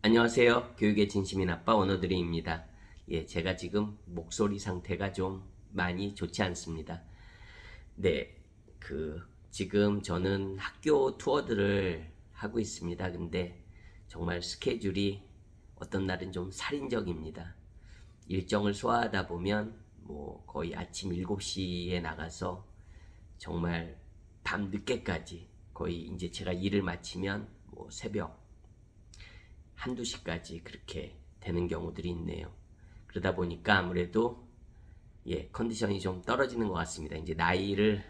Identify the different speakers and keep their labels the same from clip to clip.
Speaker 1: 안녕하세요. 교육의 진심인 아빠 원어드레입니다. 예, 제가 지금 목소리 상태가 좀 많이 좋지 않습니다. 네, 그 지금 저는 학교 투어들을 하고 있습니다. 근데 정말 스케줄이 어떤 날은 좀 살인적입니다. 일정을 소화하다 보면 뭐 거의 아침 7시에 나가서 정말 밤 늦게까지 거의 이제 제가 일을 마치면 뭐 새벽 한두 시까지 그렇게 되는 경우들이 있네요. 그러다 보니까 아무래도 예, 컨디션이 좀 떨어지는 것 같습니다. 이제 나이를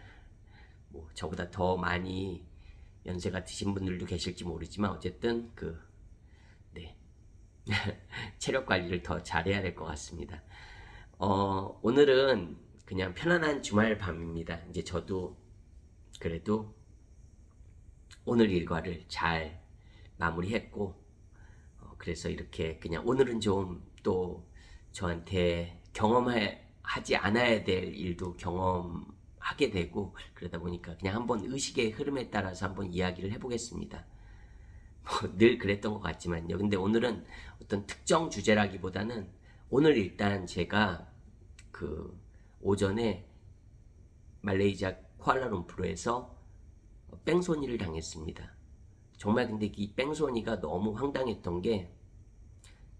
Speaker 1: 뭐 저보다 더 많이 연세가 드신 분들도 계실지 모르지만 어쨌든 그 네. 체력 관리를 더 잘해야 될 것 같습니다. 어, 오늘은 그냥 편안한 주말 밤입니다. 이제 저도 그래도 오늘 일과를 잘 마무리했고 어, 그래서 이렇게 그냥 오늘은 좀 또 저한테 경험하지 않아야 될 일도 경험하게 되고 그러다 보니까 그냥 한번 의식의 흐름에 따라서 한번 이야기를 해보겠습니다. 뭐 늘 그랬던 것 같지만요. 근데 오늘은 어떤 특정 주제라기보다는 오늘 일단 제가 그 오전에 말레이시아 쿠알라룸푸르에서 뺑소니를 당했습니다. 정말 근데 이 뺑소니가 너무 황당했던 게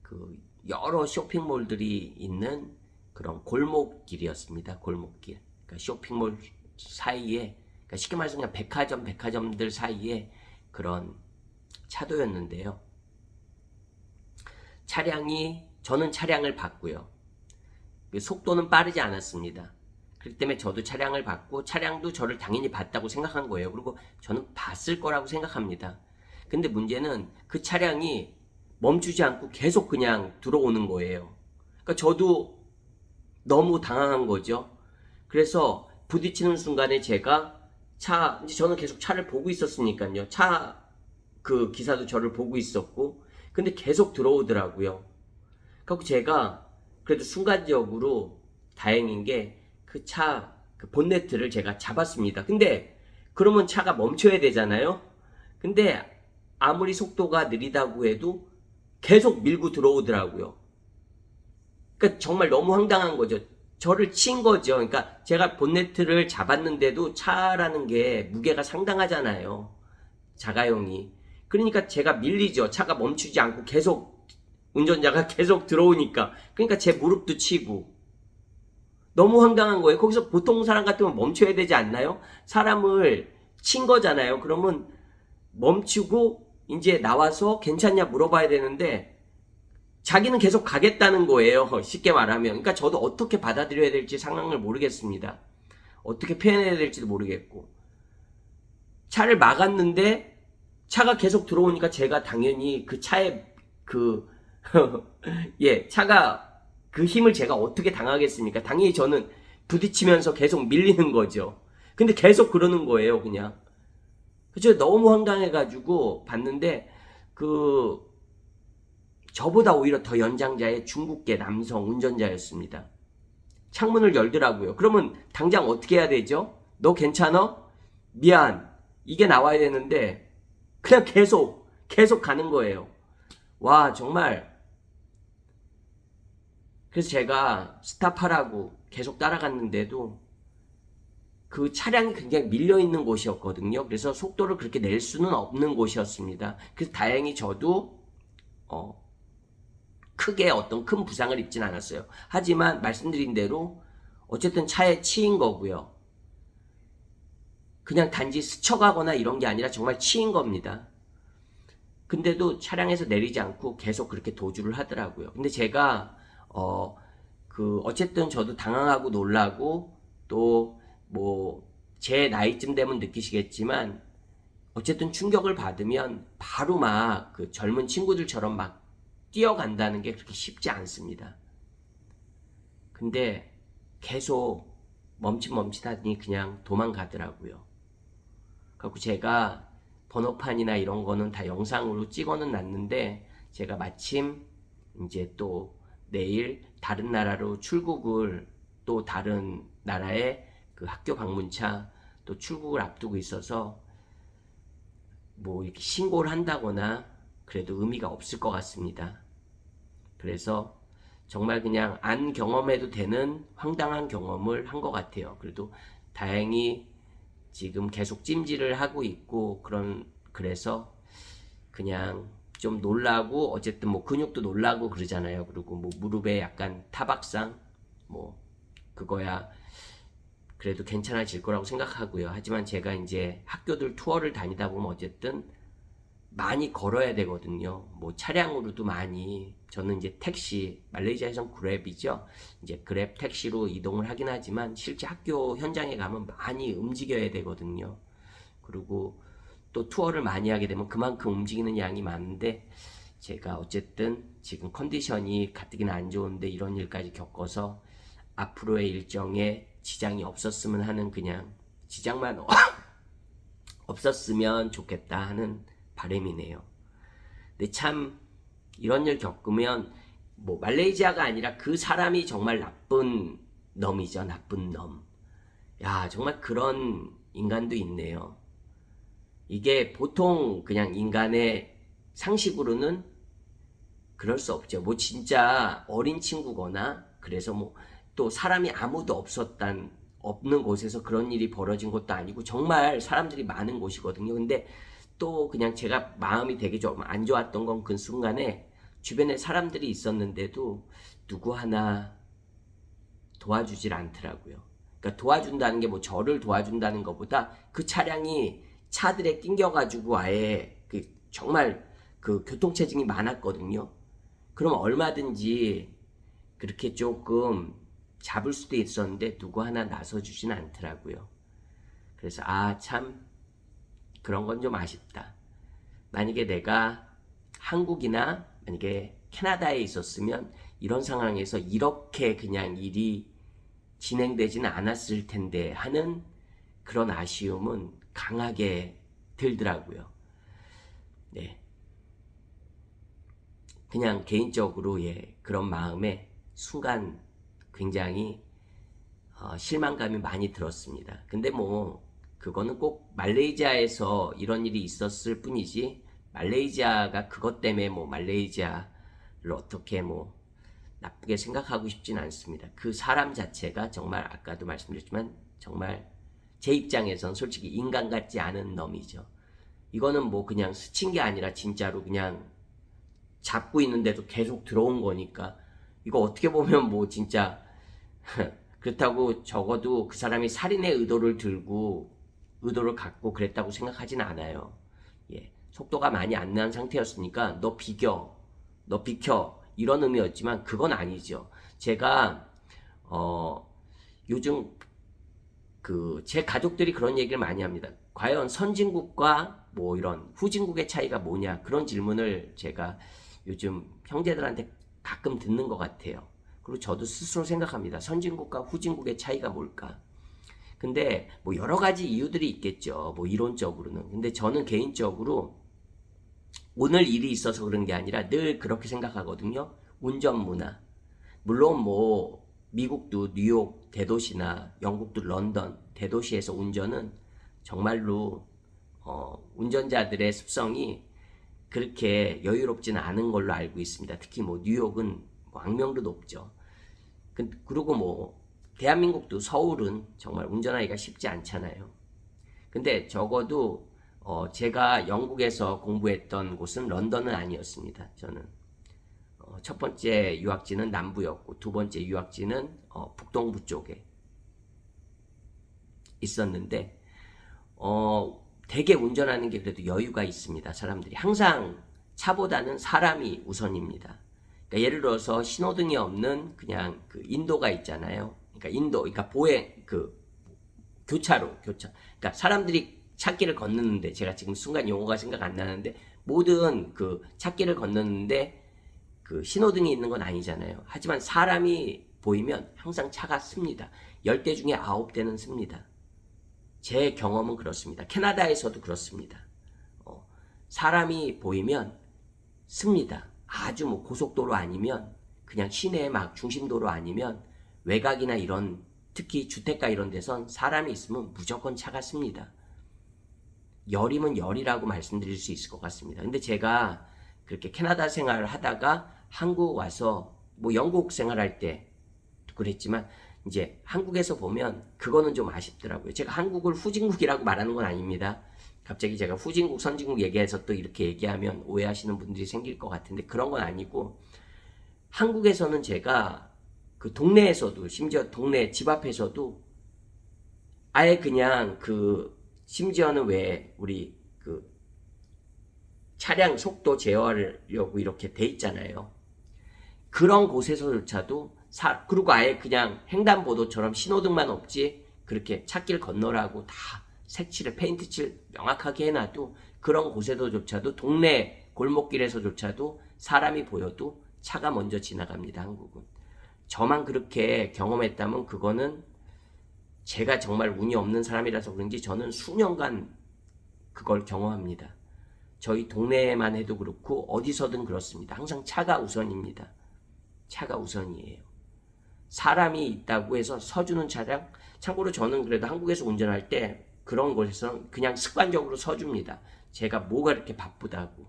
Speaker 1: 그 여러 쇼핑몰들이 있는 그런 골목길이었습니다. 골목길. 그러니까 쇼핑몰 사이에 그러니까 쉽게 말해서 그냥 백화점 백화점들 사이에 그런 차도였는데요. 차량이 저는 차량을 봤고요. 그 속도는 빠르지 않았습니다. 그렇기 때문에 저도 차량을 봤고 차량도 저를 당연히 봤다고 생각한 거예요. 그리고 저는 봤을 거라고 생각합니다. 근데 문제는 그 차량이 멈추지 않고 계속 그냥 들어오는 거예요. 그러니까 저도 너무 당황한 거죠. 그래서 부딪히는 순간에 제가 차 이제 저는 계속 차를 보고 있었으니까요. 차 그 기사도 저를 보고 있었고 근데 계속 들어오더라고요. 그래서 제가 그래도 순간적으로 다행인 게 그 차 그 본네트를 제가 잡았습니다. 근데 그러면 차가 멈춰야 되잖아요. 근데 아무리 속도가 느리다고 해도 계속 밀고 들어오더라고요. 그러니까 정말 너무 황당한 거죠. 저를 친 거죠. 그러니까 제가 본네트를 잡았는데도 차라는 게 무게가 상당하잖아요. 자가용이. 그러니까 제가 밀리죠. 차가 멈추지 않고 계속 운전자가 계속 들어오니까. 그러니까 제 무릎도 치고. 너무 황당한 거예요. 거기서 보통 사람 같으면 멈춰야 되지 않나요? 사람을 친 거잖아요. 그러면 멈추고 이제 나와서 괜찮냐 물어봐야 되는데 자기는 계속 가겠다는 거예요. 쉽게 말하면. 그러니까 저도 어떻게 받아들여야 될지 상황을 모르겠습니다. 어떻게 표현해야 될지도 모르겠고. 차를 막았는데 차가 계속 들어오니까 제가 당연히 그 차에 그, 예, 차가 그 힘을 제가 어떻게 당하겠습니까? 당연히 저는 부딪히면서 계속 밀리는 거죠. 근데 계속 그러는 거예요, 그냥. 그죠? 너무 황당해가지고 봤는데, 그, 저보다 오히려 더 연장자의 중국계 남성 운전자였습니다. 창문을 열더라고요. 그러면 당장 어떻게 해야 되죠? 너 괜찮아? 미안. 이게 나와야 되는데, 그냥 계속, 계속 가는 거예요. 와, 정말. 그래서 제가 스탑하라고 계속 따라갔는데도 그 차량이 굉장히 밀려 있는 곳이었거든요. 그래서 속도를 그렇게 낼 수는 없는 곳이었습니다. 그래서 다행히 저도 어, 크게 어떤 큰 부상을 입진 않았어요. 하지만 말씀드린 대로 어쨌든 차에 치인 거고요. 그냥 단지 스쳐가거나 이런 게 아니라 정말 치인 겁니다. 근데도 차량에서 내리지 않고 계속 그렇게 도주를 하더라고요. 근데 제가 어 그 어쨌든 저도 당황하고 놀라고 또 뭐 제 나이쯤 되면 느끼시겠지만 어쨌든 충격을 받으면 바로 막 그 젊은 친구들처럼 막 뛰어간다는 게 그렇게 쉽지 않습니다. 근데 계속 멈칫멈칫하니 그냥 도망가더라고요. 그래서 제가 번호판이나 이런 거는 다 영상으로 찍어는 놨는데 제가 마침 이제 또 내일 다른 나라로 출국을 또 다른 나라의 그 학교 방문차 또 출국을 앞두고 있어서 뭐 이렇게 신고를 한다거나 그래도 의미가 없을 것 같습니다. 그래서 정말 그냥 안 경험해도 되는 황당한 경험을 한 것 같아요. 그래도 다행히 지금 계속 찜질을 하고 있고 그런 그래서 그냥 좀 놀라고 어쨌든 뭐 근육도 놀라고 그러잖아요. 그리고 뭐 무릎에 약간 타박상 뭐 그거야 그래도 괜찮아질 거라고 생각하고요. 하지만 제가 이제 학교들 투어를 다니다 보면 어쨌든 많이 걸어야 되거든요. 뭐 차량으로도 많이 저는 이제 택시 말레이시아에선 그랩이죠. 이제 그랩 택시로 이동을 하긴 하지만 실제 학교 현장에 가면 많이 움직여야 되거든요. 그리고 또 투어를 많이 하게 되면 그만큼 움직이는 양이 많은데 제가 어쨌든 지금 컨디션이 가뜩이나 안 좋은데 이런 일까지 겪어서 앞으로의 일정에 지장이 없었으면 하는 그냥 지장만 없었으면 좋겠다 하는 바람이네요. 근데 참 이런 일 겪으면 뭐 말레이시아가 아니라 그 사람이 정말 나쁜 놈이죠. 나쁜 놈. 야, 정말 그런 인간도 있네요. 이게 보통 그냥 인간의 상식으로는 그럴 수 없죠. 뭐 진짜 어린 친구거나 그래서 뭐 또 사람이 아무도 없었단 없는 곳에서 그런 일이 벌어진 것도 아니고 정말 사람들이 많은 곳이거든요. 근데 또 그냥 제가 마음이 되게 좀 안 좋았던 건 그 순간에 주변에 사람들이 있었는데도 누구 하나 도와주질 않더라고요. 그러니까 도와준다는 게 뭐 저를 도와준다는 것보다 그 차량이 차들에 낑겨가지고 아예 그 정말 그 교통체증이 많았거든요. 그럼 얼마든지 그렇게 조금 잡을 수도 있었는데 누구 하나 나서주진 않더라고요. 그래서 아 참 그런 건 좀 아쉽다. 만약에 내가 한국이나 만약에 캐나다에 있었으면 이런 상황에서 이렇게 그냥 일이 진행되지는 않았을 텐데 하는 그런 아쉬움은 강하게 들더라고요. 네. 그냥 개인적으로 예, 그런 마음에 순간 굉장히 어, 실망감이 많이 들었습니다. 근데 뭐 그거는 꼭 말레이시아에서 이런 일이 있었을 뿐이지 말레이시아가 그것 때문에 뭐 말레이시아를 어떻게 뭐 나쁘게 생각하고 싶진 않습니다. 그 사람 자체가 정말 아까도 말씀드렸지만 정말 제 입장에선 솔직히 인간 같지 않은 놈이죠. 이거는 뭐 그냥 스친 게 아니라 진짜로 그냥 잡고 있는데도 계속 들어온 거니까 이거 어떻게 보면 뭐 진짜 그렇다고 적어도 그 사람이 살인의 의도를 들고 의도를 갖고 그랬다고 생각하진 않아요. 예. 속도가 많이 안 난 상태였으니까 너 비겨, 너 비켜 이런 의미였지만 그건 아니죠. 제가 어 요즘 그 제 가족들이 그런 얘기를 많이 합니다. 과연 선진국과 뭐 이런 후진국의 차이가 뭐냐 그런 질문을 제가 요즘 형제들한테 가끔 듣는 것 같아요. 그리고 저도 스스로 생각합니다. 선진국과 후진국의 차이가 뭘까? 근데 뭐 여러 가지 이유들이 있겠죠. 뭐 이론적으로는. 근데 저는 개인적으로 오늘 일이 있어서 그런 게 아니라 늘 그렇게 생각하거든요. 운전 문화. 물론 뭐 미국도 뉴욕 대도시나 영국도 런던 대도시에서 운전은 정말로 어, 운전자들의 습성이 그렇게 여유롭지는 않은 걸로 알고 있습니다. 특히 뭐 뉴욕은 뭐 악명도 높죠. 그- 그리고 뭐 대한민국도 서울은 정말 운전하기가 쉽지 않잖아요. 근데 적어도 어, 제가 영국에서 공부했던 곳은 런던은 아니었습니다. 저는 어, 첫 번째 유학지는 남부였고 두 번째 유학지는 어, 북동부 쪽에 있었는데 어, 되게 운전하는 게 그래도 여유가 있습니다. 사람들이 항상 차보다는 사람이 우선입니다. 그러니까 예를 들어서 신호등이 없는 그냥 그 인도가 있잖아요. 그러니까 인도, 그러니까 보행 그 교차로, 교차. 그러니까 사람들이 찾기를 건너는데 제가 지금 순간 용어가 생각 안 나는데 모든 그 찾기를 건너는데 그 신호등이 있는 건 아니잖아요. 하지만 사람이 보이면 항상 차가 씁니다. 10대 중에 9대는 씁니다. 제 경험은 그렇습니다. 캐나다에서도 그렇습니다. 어, 사람이 보이면 씁니다. 아주 뭐 고속도로 아니면 그냥 시내 막 중심도로 아니면 외곽이나 이런 특히 주택가 이런 데선 사람이 있으면 무조건 차가 씁니다. 열이면 열이라고 말씀드릴 수 있을 것 같습니다. 근데 제가 그렇게 캐나다 생활을 하다가 한국 와서 뭐 영국 생활할 때 그랬지만 이제 한국에서 보면 그거는 좀 아쉽더라고요. 제가 한국을 후진국이라고 말하는 건 아닙니다. 갑자기 제가 후진국, 선진국 얘기해서 또 이렇게 얘기하면 오해하시는 분들이 생길 것 같은데 그런 건 아니고 한국에서는 제가 그 동네에서도 심지어 동네 집 앞에서도 아예 그냥 그 심지어는 왜 우리 그 차량 속도 제어하려고 이렇게 돼 있잖아요. 그런 곳에서조차도 사, 그리고 아예 그냥 횡단보도처럼 신호등만 없지 그렇게 차길 건너라고 다 색칠을 페인트칠 명확하게 해놔도 그런 곳에서조차도 동네 골목길에서조차도 사람이 보여도 차가 먼저 지나갑니다 한국은. 저만 그렇게 경험했다면 그거는 제가 정말 운이 없는 사람이라서 그런지 저는 수년간 그걸 경험합니다. 저희 동네에만 해도 그렇고 어디서든 그렇습니다. 항상 차가 우선입니다. 차가 우선이에요 사람이 있다고 해서 서주는 차량 참고로 저는 그래도 한국에서 운전할 때 그런 곳에서는 그냥 습관적으로 서줍니다. 제가 뭐가 이렇게 바쁘다고.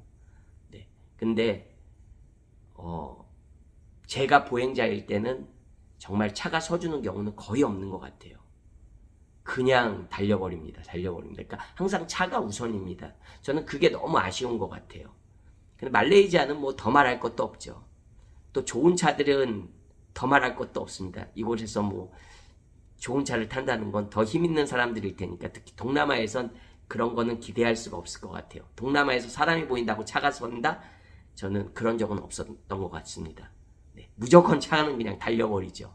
Speaker 1: 네. 근데 어 제가 보행자일 때는 정말 차가 서주는 경우는 거의 없는 것 같아요. 그냥 달려버립니다. 달려버립니다. 그러니까 항상 차가 우선입니다. 저는 그게 너무 아쉬운 것 같아요. 근데 말레이시아는 뭐 더 말할 것도 없죠. 또 좋은 차들은 더 말할 것도 없습니다. 이곳에서 뭐 좋은 차를 탄다는 건 더 힘 있는 사람들일 테니까 특히 동남아에선 그런 거는 기대할 수가 없을 것 같아요. 동남아에서 사람이 보인다고 차가 선다? 저는 그런 적은 없었던 것 같습니다. 네, 무조건 차는 그냥 달려버리죠.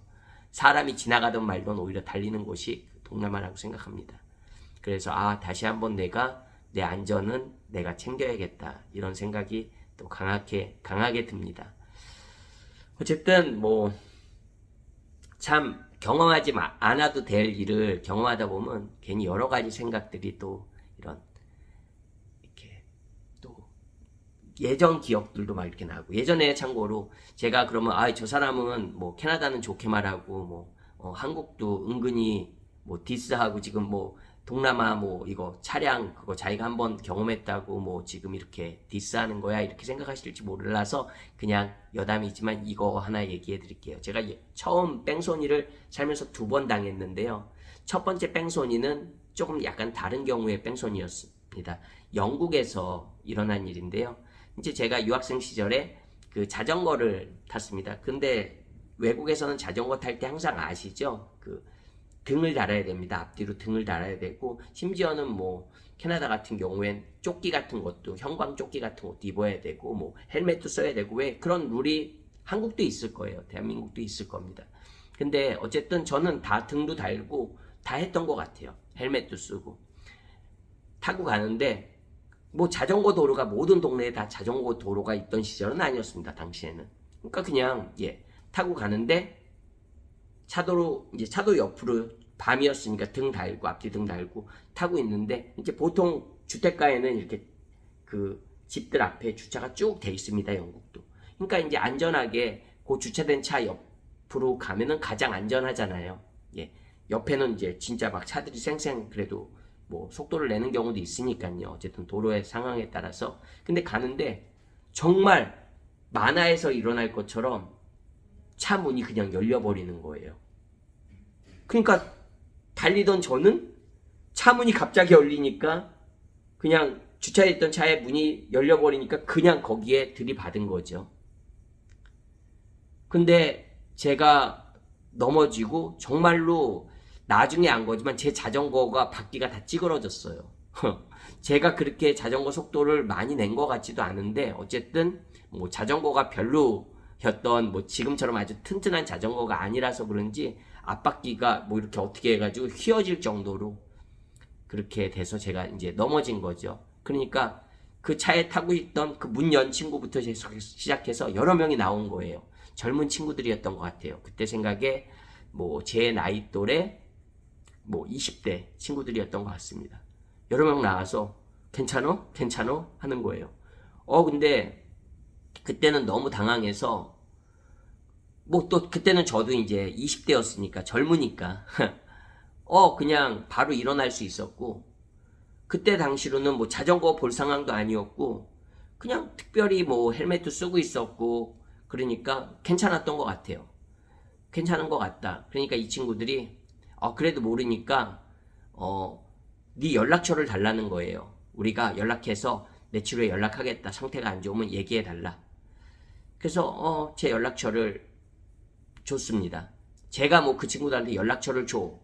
Speaker 1: 사람이 지나가던 말던 오히려 달리는 곳이 동남아라고 생각합니다. 그래서 아 다시 한번 내가 내 안전은 내가 챙겨야겠다 이런 생각이 또 강하게 강하게 듭니다. 어쨌든 뭐 참 경험하지 마- 않아도 될 일을 경험하다 보면 괜히 여러 가지 생각들이 또 이런 이렇게 또 예전 기억들도 막 이렇게 나고 예전에 참고로 제가 그러면 아 저 사람은 뭐 캐나다는 좋게 말하고 뭐 어, 한국도 은근히 뭐 디스하고 지금 뭐 동남아 뭐 이거 차량 그거 자기가 한번 경험했다고 뭐 지금 이렇게 디스하는 거야 이렇게 생각하실지 몰라서 그냥 여담이지만 이거 하나 얘기해 드릴게요. 제가 예- 처음 뺑소니를 살면서 두 번 당했는데요. 첫 번째 뺑소니는 조금 약간 다른 경우의 뺑소니였습니다. 영국에서 일어난 일인데요. 이제 제가 유학생 시절에 그 자전거를 탔습니다. 근데 외국에서는 자전거 탈 때 항상 아시죠? 그 등을 달아야 됩니다. 앞뒤로 등을 달아야 되고 심지어는 뭐 캐나다 같은 경우엔 조끼 같은 것도 형광 조끼 같은 것도 입어야 되고 뭐 헬멧도 써야 되고 왜 그런 룰이 한국도 있을 거예요. 대한민국도 있을 겁니다. 근데 어쨌든 저는 다 등도 달고 다 했던 것 같아요. 헬멧도 쓰고 타고 가는데 뭐 자전거 도로가 모든 동네에 다 자전거 도로가 있던 시절은 아니었습니다. 당시에는. 그러니까 그냥 예 타고 가는데 차도로 이제 차도 옆으로 밤이었으니까 등 달고 앞뒤 등 달고 타고 있는데 이제 보통 주택가에는 이렇게 그 집들 앞에 주차가 쭉 돼 있습니다 영국도. 그러니까 이제 안전하게 그 주차된 차 옆으로 가면은 가장 안전하잖아요. 예. 옆에는 이제 진짜 막 차들이 쌩쌩 그래도 뭐 속도를 내는 경우도 있으니까요. 어쨌든 도로의 상황에 따라서. 근데 가는데 정말 만화에서 일어날 것처럼 차 문이 그냥 열려버리는 거예요. 그러니까 달리던 저는 차 문이 갑자기 열리니까 그냥 주차했던 차의 문이 열려버리니까 그냥 거기에 들이받은 거죠. 근데 제가 넘어지고 정말로 나중에 안 거지만 제 자전거가 바퀴가 다 찌그러졌어요. 제가 그렇게 자전거 속도를 많이 낸 것 같지도 않은데 어쨌든 뭐 자전거가 별로 였던 뭐 지금처럼 아주 튼튼한 자전거가 아니라서 그런지 앞바퀴가 뭐 이렇게 어떻게 해가지고 휘어질 정도로 그렇게 돼서 제가 이제 넘어진 거죠. 그러니까 그 차에 타고 있던 그 문 연 친구부터 시작해서 여러 명이 나온 거예요. 젊은 친구들이었던 것 같아요. 그때 생각에 뭐 제 나이 또래 뭐 20대 친구들이었던 것 같습니다. 여러 명 나와서 괜찮어? 괜찮어? 하는 거예요. 어 근데 그때는 너무 당황해서 뭐 또 그때는 저도 이제 20대였으니까 젊으니까 어 그냥 바로 일어날 수 있었고 그때 당시로는 뭐 자전거 볼 상황도 아니었고 그냥 특별히 뭐 헬멧도 쓰고 있었고 그러니까 괜찮았던 것 같아요. 괜찮은 것 같다. 그러니까 이 친구들이 어 그래도 모르니까 어네 연락처를 달라는 거예요. 우리가 연락해서 며칠 후에 연락하겠다. 상태가 안 좋으면 얘기해 달라. 그래서 어 제 연락처를 줬습니다. 제가 뭐 그 친구들한테 연락처를 줘.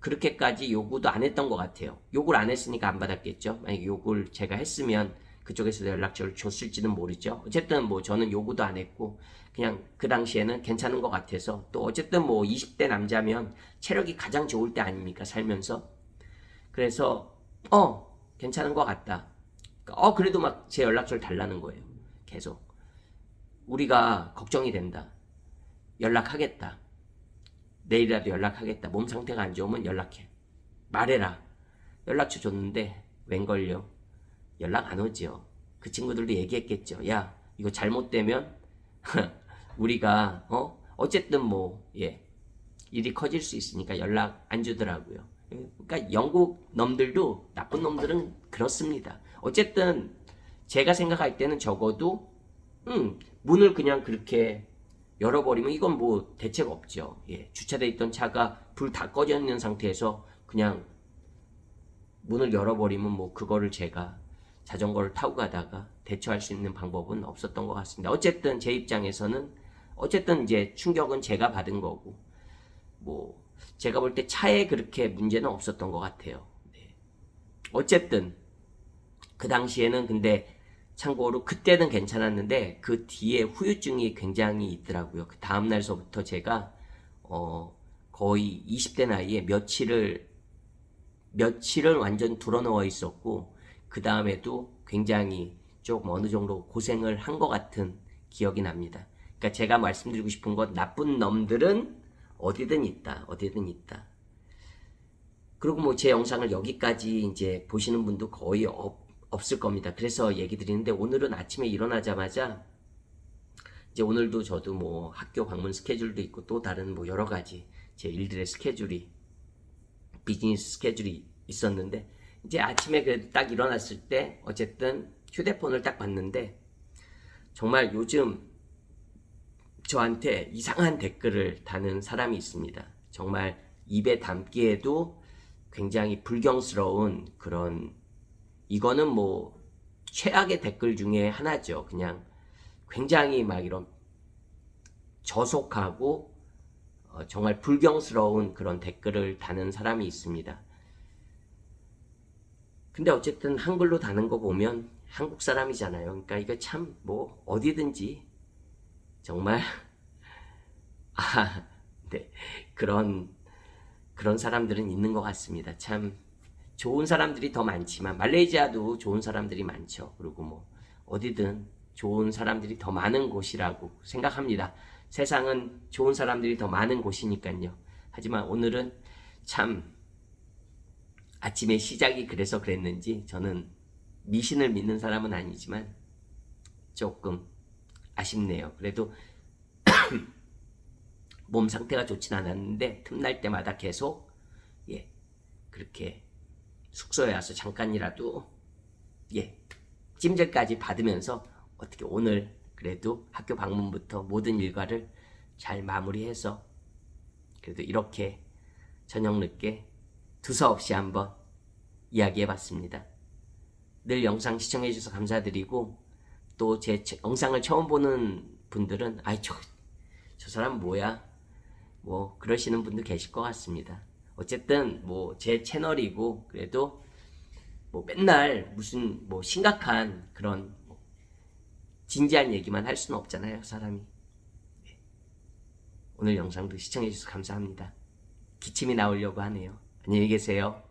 Speaker 1: 그렇게까지 요구도 안 했던 것 같아요. 요구를 안 했으니까 안 받았겠죠. 만약에 요구를 제가 했으면 그쪽에서 연락처를 줬을지는 모르죠. 어쨌든 뭐 저는 요구도 안 했고 그냥 그 당시에는 괜찮은 것 같아서 또 어쨌든 뭐 20대 남자면 체력이 가장 좋을 때 아닙니까 살면서 그래서 어 괜찮은 것 같다. 어 그래도 막 제 연락처를 달라는 거예요. 계속 우리가 걱정이 된다. 연락하겠다. 내일이라도 연락하겠다. 몸 상태가 안 좋으면 연락해. 말해라. 연락처 줬는데 웬걸요? 연락 안 오죠. 그 친구들도 얘기했겠죠. 야, 이거 잘못되면 우리가 어 어쨌든 뭐 예. 일이 커질 수 있으니까 연락 안 주더라고요. 그러니까 영국 놈들도 나쁜 놈들은 그렇습니다. 어쨌든 제가 생각할 때는 적어도 음, 문을 그냥 그렇게 열어버리면 이건 뭐 대책 없죠. 예, 주차돼 있던 차가 불 다 꺼져 있는 상태에서 그냥 문을 열어버리면 뭐 그거를 제가 자전거를 타고 가다가 대처할 수 있는 방법은 없었던 것 같습니다. 어쨌든 제 입장에서는 어쨌든 이제 충격은 제가 받은 거고 뭐 제가 볼 때 차에 그렇게 문제는 없었던 것 같아요. 네. 어쨌든 그 당시에는 근데 참고로 그때는 괜찮았는데 그 뒤에 후유증이 굉장히 있더라고요. 그 다음 날서부터 제가 어 거의 20대 나이에 며칠을 며칠을 완전 불어넣어 있었고 그 다음에도 굉장히 조금 어느 정도 고생을 한 것 같은 기억이 납니다. 그러니까 제가 말씀드리고 싶은 건 나쁜 놈들은 어디든 있다, 어디든 있다. 그리고 뭐 제 영상을 여기까지 이제 보시는 분도 거의 없, 없을 겁니다. 그래서 얘기 드리는데 오늘은 아침에 일어나자마자 이제 오늘도 저도 뭐 학교 방문 스케줄도 있고 또 다른 뭐 여러 가지 제 일들의 스케줄이 비즈니스 스케줄이 있었는데 이제 아침에 그래도 딱 일어났을 때 어쨌든 휴대폰을 딱 봤는데 정말 요즘 저한테 이상한 댓글을 다는 사람이 있습니다. 정말 입에 담기에도 굉장히 불경스러운 그런 이거는 뭐 최악의 댓글 중에 하나죠. 그냥 굉장히 막 이런 저속하고 어, 정말 불경스러운 그런 댓글을 다는 사람이 있습니다. 근데 어쨌든 한글로 다는 거 보면 한국 사람이잖아요. 그러니까 이거 참 뭐 어디든지 정말 아, 네. 그런 그런 사람들은 있는 것 같습니다. 참 좋은 사람들이 더 많지만 말레이시아도 좋은 사람들이 많죠. 그리고 뭐 어디든 좋은 사람들이 더 많은 곳이라고 생각합니다. 세상은 좋은 사람들이 더 많은 곳이니까요. 하지만 오늘은 참 아침에 시작이 그래서 그랬는지 저는 미신을 믿는 사람은 아니지만 조금 아쉽네요. 그래도 몸 상태가 좋진 않았는데 틈날 때마다 계속 예 그렇게 숙소에 와서 잠깐이라도 예 찜질까지 받으면서 어떻게 오늘 그래도 학교 방문부터 모든 일과를 잘 마무리해서 그래도 이렇게 저녁 늦게 두서없이 한번 이야기해봤습니다. 늘 영상 시청해주셔서 감사드리고 또 제 영상을 처음 보는 분들은 아이 저, 저 사람 뭐야 뭐 그러시는 분도 계실 것 같습니다. 어쨌든 뭐 제 채널이고 그래도 뭐 맨날 무슨 뭐 심각한 그런 뭐 진지한 얘기만 할 수는 없잖아요 사람이. 네. 오늘 영상도 시청해주셔서 감사합니다. 기침이 나오려고 하네요. 안녕히 계세요.